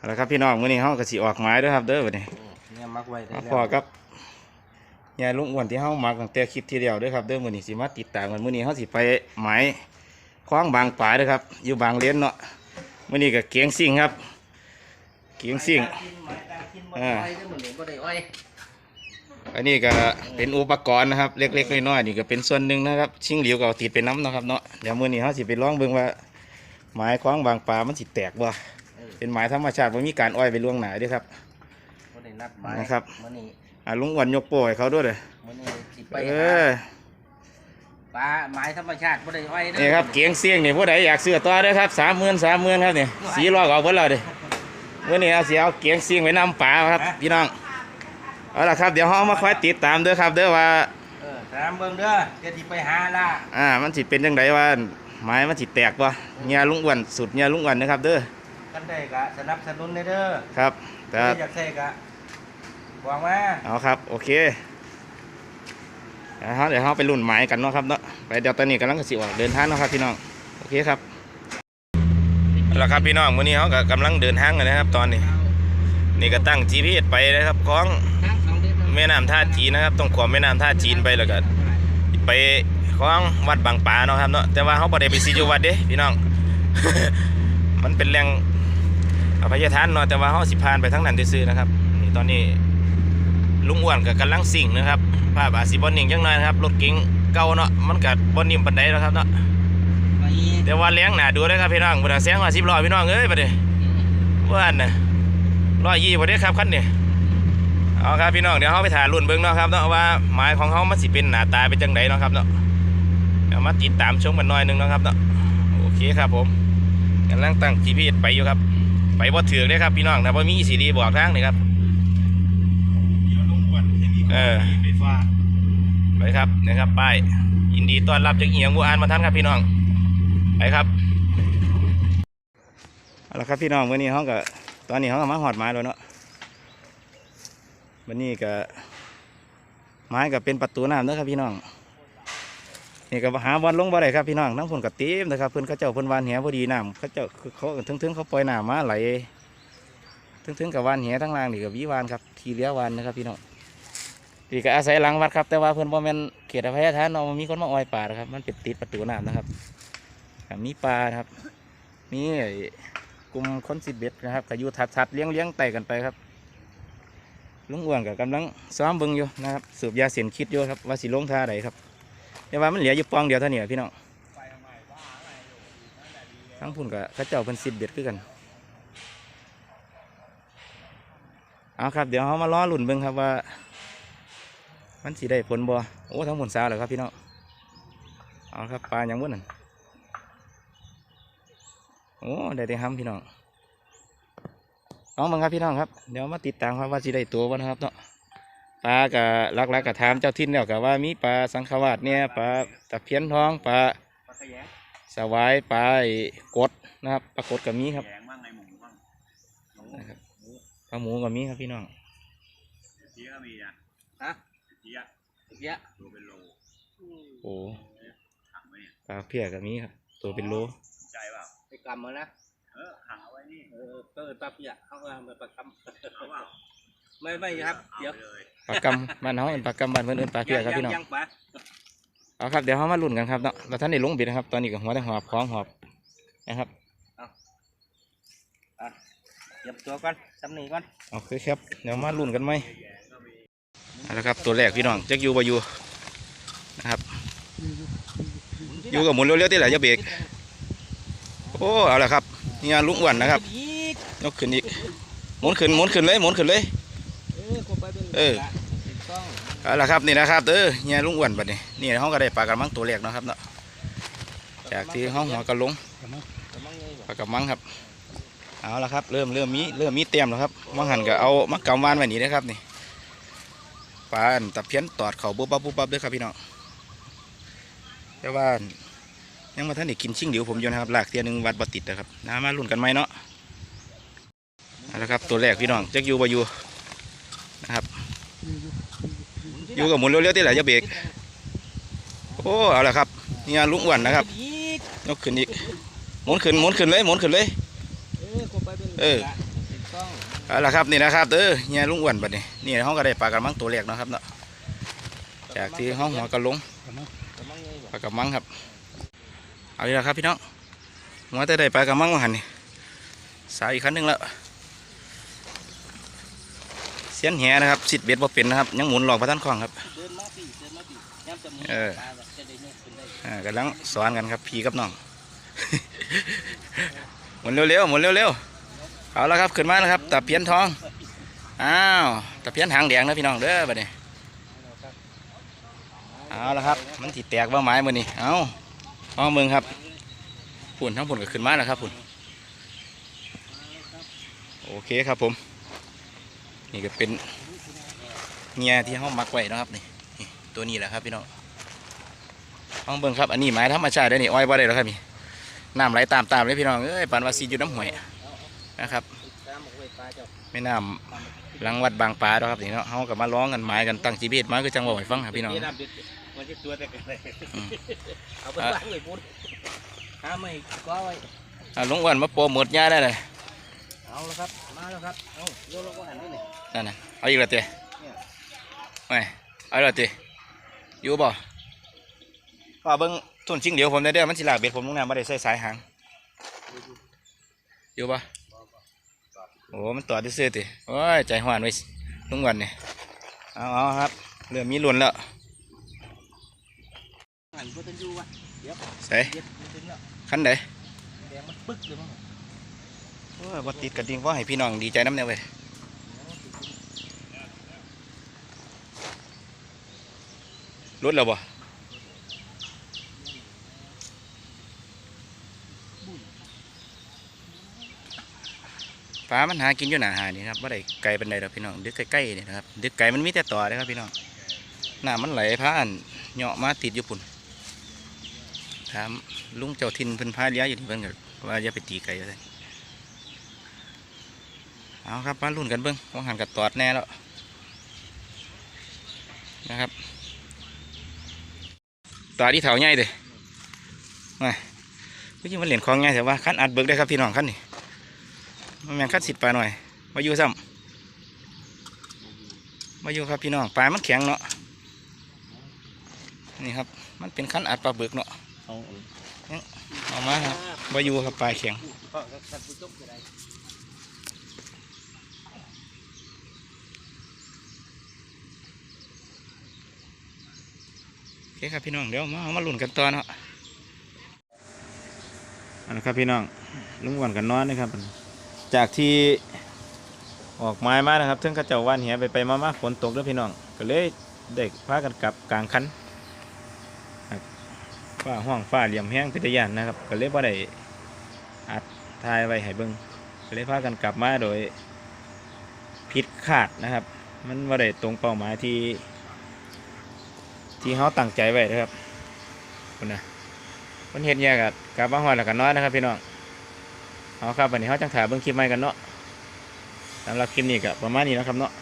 เอาละครับพี่น้องมื้อนี้เฮาก็สิออกหมายเด้อครับเด้อบัดนี้เนี่ยมักไว้ได้มาแล้วพอกับยายลุงอ้วนที่เฮามักตั้งแต่คลิปที่เดียวเด้อครับเด้อมื้อนี้สิมาติดตามกันมื้อนี้เฮาสิไปหมายคว้างบางป่าเด้อครับ อยู่บางเลนเนาะมื้อนี้ก็เกียงซิ่งครับ เกียงซิ่งอ่าอันนี้ก็เป็นอุปกรณ์นะครับเล็กๆน้อยๆนี่ก็เป็นส่วนหนึ่งนะครับ ชิงเหลียวก็เอาติดไปน้ำเนาะครับเนาะเดี๋ยวมื้อนี้เฮาสิไปลองเบิ่งว่า หมายคว้างบางป่ามันสิแตกบ่ เป็นหมายธรรมชาติบ่มีการอ้อยไปล่วงหน้าเด้อครับบ่ได้นัดหมายนะครับมื้อนี้อ่าลุงอ้วนยกโป้ให้เขาด้วยเด้อมื้อนี้สิไปเอหาอปลาหมายธรรมชาติบ่ได้อ้อยเด้อนี่ครับเกียงเสียงนี่ผู้ใดอยากซื้อต่อเด้อครับสามหมื่นสามหมื่นครับนี่สีลอกเอาเพิ่นแล้วเด้เมื่อนี้เอาสีเอาเกียงเสียงไว้นำป่าครับพี่น้องเอาละครับเดี๋ยวเรามาคอยติดตามเด้อครับเด้อว่า เออตามเบิ่งเด้อเดี๋ยวสิไปหาล่ะอ่ามันสิเป็นจังไดว่าไม้มันสิแตกบ่เงียลุงอ้วนสุดเงียลุงอ้วนนะครับเด้อ กันได้ก็สนับสนุนได้เด้อครับแต่ใครอยากใส่ก็บอกมาเอาครับ โอเคเดี๋ยวเราเดี๋ยวเราไปรุ่นไม้กันเนาะครับเนาะไปเดี๋ยวตอนนี้กำลังสิออกเดินทางเนาะครับพี่น้องโอเคครับเอาละครับพี่น้องมื้อนี้เขาก็กำลังเดินทางกันนะครับ ตอนนี้ นี่ก็ตั้ง GPS ไปนะครับของแม่น้ำท่าจีนนะครับต้องขวามแม่น้ำท่าจีนไปแล้วก็ไปของวัดบางป่าเนาะครับเนาะแต่ว่าเขาบ่ได้ไปซีจุวัดเด้พี่น้อง มันเป็นแหล่ง อภัยทานเนาะแต่ว่าเขาสิพานไปทั้งนั้นซื่อนะครับนี่ตอนนี้ลุงอ้วนก็กำลังสิ่งนะครับภาพอาจสิบ่นิ่งจังหน่อยนะครับรถเก๋งเก่าเนาะมันก็บ่นิ่มปานใดแล้วครับเนาะแต่ว่าแรงหนาดูเลยครับพี่น้องบ่ได้แซงว่า10ล้อพี่น้องเอ้ยบัดนี้ว่าอันนะร้อยยี่พอดีครับคันเนี้เอาครับพี่น้องเดี๋ยวเขาไปถ่ายรุ่นเบิ้งเนาะครับเนาะว่าหมายของเขามันสิเป็นหนาตาเป็นจังไดเนาะครับเนาะเดี๋ยวมาติดตามชมกันหน่อยหนึงเนาะครับเนาะโอเคครับผมกำลังตั้ง GPS ไปอยู่ครับ ไปบ่ถือเลยครับพี่น้องถ้าบ่มีสีดีบอกทางนี่ครับเออไปครับนะครับป้ายยินดีต้อนรับจากเอียงบัวอานมาท่านครับพี่น้องไปครับเอาละครับพี่น้องวันนี้เขาก็ตอนนี้เขาก็มาหอดไม้แล้วเนาะวันนี้ก็ไม้ก็เป็นประตูน้ำเด้อครับพี่น้อง นี่ก็หาบอลลงบ่ได้ครับพี่น้องทั้งคนกับเต็มนะครับเพิ่อนเขาเจ้าเพิ่อนวานแหพอดีน้ำเขาเจ้าเขาถึงถึงๆเขาปล่อยน้ำมาไหลถึงถึงๆกับวานแหทั้งล่างนี่กับวิวานครับทีเลี้ยววานนะครับพี่น้องนี่ก็อาศัยหลังวัดครับ แต่ว่าเพิ่อนบ่แม่นเขตอภัยทานเนาะมันมีคนมาอ้อยป่านะครับ มันเป็นติดประตูน้ำนะครับมีปลาครับมีกลุ่มคนสิบเบ็ดนะครับก็อยู่ถัดๆเลี้ยงเลี้ยงๆไต่กันไปครับลุงอ้วนก็กำลังซ้อมบิ่งอยู่นะครับสูบยาเสียนคิดอยู่ครับว่าสิลงท่าใดครับ แต่ว่ามันเหลืออยู่ปองเดียวเท่านี้พี่น้องทั้งพุ่นกับข้าเจ้าเป็นสิบเบ็ดคือกันเอาครับเดี๋ยวเรามาล้อลุ่นเบิ่งครับว่า มันสิได้ผลบ่โอ้ทั้งหมดสาวเลยครับพี่น้องเอาครับปลาอย่างวุ้นนั่นโอ้ได้ได้ห้ำพี่น้องน้องบังครับพี่น้องครับเดี๋ยวมาติดตามครับว่าสิได้ตัวบ่นะครับเนาะ ปลากับลักๆกับถามเจ้าทินแล้วกับว่ามีปลาสังขวาดเนี่ยปลาตะเพียนทองปลาปลาขยงสวายปลาไอ้กดนะครับปลากดกับมีครับแยงบ้างไงหมูบ้างหมูนะครับปลาหมูกับมีครับพี่น้องเจี๊ยบมีอะฮะเจี๊ยบเยอะตัวเป็นโลโอ้ขังไว้เนี่ยปลาเพียกับมีครับ ตัวเป็นโลใจเปล่าไปกำมานะเออขังเอาไว้นี่เออเปิดปลาเปียกเข้ามามาประกเอาเปล่าำ ไม่ไม่ครับเอาเดี๋ยวไปเลยปลากำบ้านเขาเป็นปลากำบ้านเพื่อนเอิ้นปลาเพียครับพี่น้อง ยังปลาเอาครับเดี๋ยวเขามาลุ้นกันครับเนาะเราท่านได้ลงบิดนะครับ ตอนนี้ก็หัวแต่หอบคล้องหอบนะครับเก็บตัวก่อนสำนีก่อนโอเคครับ เดี๋ยวมาลุ้นกันไหมเอาละครับตัวแรกพี่น้องจักอยู่บ่อยู่นะครับอยู่กับหมุนเร็วๆที่ไหนจะเบรกโอ้เอาละครับนี่ลุงอ้วนนะครับอีกยกขึ้นอีกหมุนขึ้นหมุนขึ้นเลยหมุนขึ้นเลย เออคงไปเป็นเออถูกต้องเอาละครับนี่นะครับเออเนี่ยลุงอ้วนบัดนี้นี่ห้องก็ได้ปลากระมังตัวแรกเนาะครับเนาะจากที่ห้องหัวกระลงกำลังไงปลากระมังครับเอาละครับเริ่มเริ่มมีเริ่มมีเต็มแล้วครับมังหันก็เอามักกำวานไว้นี่นะครับนี่ปลาอันตะเพียนตอดเข่าปุ๊บปั๊บปุ๊บปั๊บเด้วยครับพี่น้องแต่ว่ายังมาท่านได้กินชิ่งเดียวผมอยู่นะครับหลากเทียหนึงวัดบ่ติดนะครับน้ามาลุ้นกันไหมเนาะเอาละครับตัวแรกพี่น้องจักอยู่บ่อยู่ นะครับ อยู่กับหมุนเร็วๆที่ไหนจะเบรกโอ้เอาละครับเนี่ยลุงอ้วนนะครับยกขึ้นอีกหมุนขึ้นหมุนขึ้นเลยหมุนขึ้นเลยเออคงไปเอาละครับนี่นะครับเด้อเฮียลุงอ้วนบัดนี้นี่ห้องก็ได้ปลากระมังตัวแรกนะครับเนาะจากที่ห้องหัวกระลงกระมังปลากระมังครับ เอาล้วครับพี่น้องหัวแต่ได้ปลากระมังมาหันนี่สายอีกคันหนึ่งแล้ว สียนแหนะครับสิดเบ็ดบ่เป็นนะครับ ยังหมุนหลอกพระท่านคล้องครับเดินมาปีเดินมาปีย่ำจะมือออปลาแบบจะได้ยกขึ้นได้อ่ากำลังสอนกันครับพี่กับน้องหมุนเร็วๆหมุนเร็วๆเอาละครับขึ้นมาแล้วครับตะเพียนทองอ้าวตะเพียนหางแดงนะพี่น้องเด้อบัดนี้เอาละครับ มันติดแตกว่าไม้มือนี่เอาห้องเมืองครับฝุ่นทั้งฝุ่นก็ขึ้นมาแล้วครับฝุ่นโอเคครับผม นี่ก็เป็นเงียที่ห้องมักไว้นะครับนี่นี่ตัวนี้แหละครับพี่น้องห้องเบิ่งครับอันนี้ไม้ธรรมชาติได้อนี่อ้อยบ่ได้แล้วครับนี่น้ำไหลตามตามเลยพี่น้องเอ้ยปานว่าซีอยู่น้ำห้วยนะครับตามบอกไว้ปลาเจ้าแม่น้ำหลังวัดบางปลาเนาะครับนี่เนาะเฮากับมาร้องกันไม้กันตั้งจีบีดมาคือจังบอกให้ฟังครับพี่น้องเดี๋ยวำเด็ดมันจะตัวแต่กันเลยอืมเอาไปวางไว้พุ่นหาไม่ก็ไว้อะลุงอ้วันมาโปรโมทยาได้เลยเอาแล้วครับ มาแล้วครับ เอาโยนลงก็หันนี่เลยนั่นน่ะเอาอีกแล้วเต้ไม่เอาอีกแล้วเต้อยู่บ่ว่าเบิ่งต้นชิงเดียวผมได้เด้อมันสิลากเบ็ดผมลงน้ำบ่ได้ใส่สายหางอยู่บ่โอ้ มันต่อซื่อๆติโอ้ย ใจหวานไว้ลุงอ้วันนี่เอาเอาครับ เริ่มมีหลุนแล้วหันก็จะอยู่วะเดี๋ยวใส่เย็ดมันถึงแล้วคัน บ่ติดกระดิ่งว่าให้พี่น้องดีใจน้ำเนี่ยเว้ยรถแล้วบ่ปลามันหากินอยู่หนาหานี่ครับว่าได้ไกลเป็นใดดอกพี่น้อง ดึกใกล้ๆนี่นะครับ ดึกไกลมันมีแต่ต่อเลยครับพี่น้องหน้ำมันไหลผ่านเหาะมาติดอยู่ปุ่นถามลุงเจ้าทินเพิ่นพาเลี้ยอยู่ที่เพิ่นก็ว่าอย่าไปตีไก่เลย เอาครับมาลุ้นกันเบิ้งว่างหันกับตอดแน่แล้วนะครับตอดที่เถาใหญ่เลยมาพี่ยิ่งมันเหรียญของใหญ่แต่ว่าขั้นอัดเบิกได้ครับพี่น้องขั้นนี่มันแมนขั้นสิบปลาหน่อยมาอยู่ซ้ำมาอยู่ครับพี่น้องปลามันแข็งเนาะนี่ครับมันเป็นขั้นอัดปลาเบิกเนาะเอาเอามาครับมาอยู่ครับปลาแข็ง ก็ท่านผู้ชมจะได้ โอ เคครับพี่น้องเดี๋ยวมาเอามาลุ้นกันต่อเนาะอันนะครับพี่น้องลุงอ้วันกันนอนนะครับ จากที่ออกไม้มานะครับถึงข้าเจ้าว่านเหียไปไปมามาฝนตกแล้วพี่น้องก็เลยเด็กพากันกลับกลางคันครับฟ้าห้องฟ้าเหลี่ยมแห้งพิทยานนะครับ ก็เลยว่าได้อัดทายไว้ให้เบิ้งก็เลยพากันกลับมาโดยผิดขาดนะครับ มันว่าได้ตรงเป้าหมายที่ ที่เขาตั้งใจไว้นะครับคุณนะมันเห็นแยกกับกลับมาหอยแล้วกันน้อยนะครับพี่น้องเอาครับวันนี้เขาจังถ่ายเบื้องคลิปใหม่กันเนาะสำหรับคลิปนี้ก็ประมาณนี้นะครับเนาะ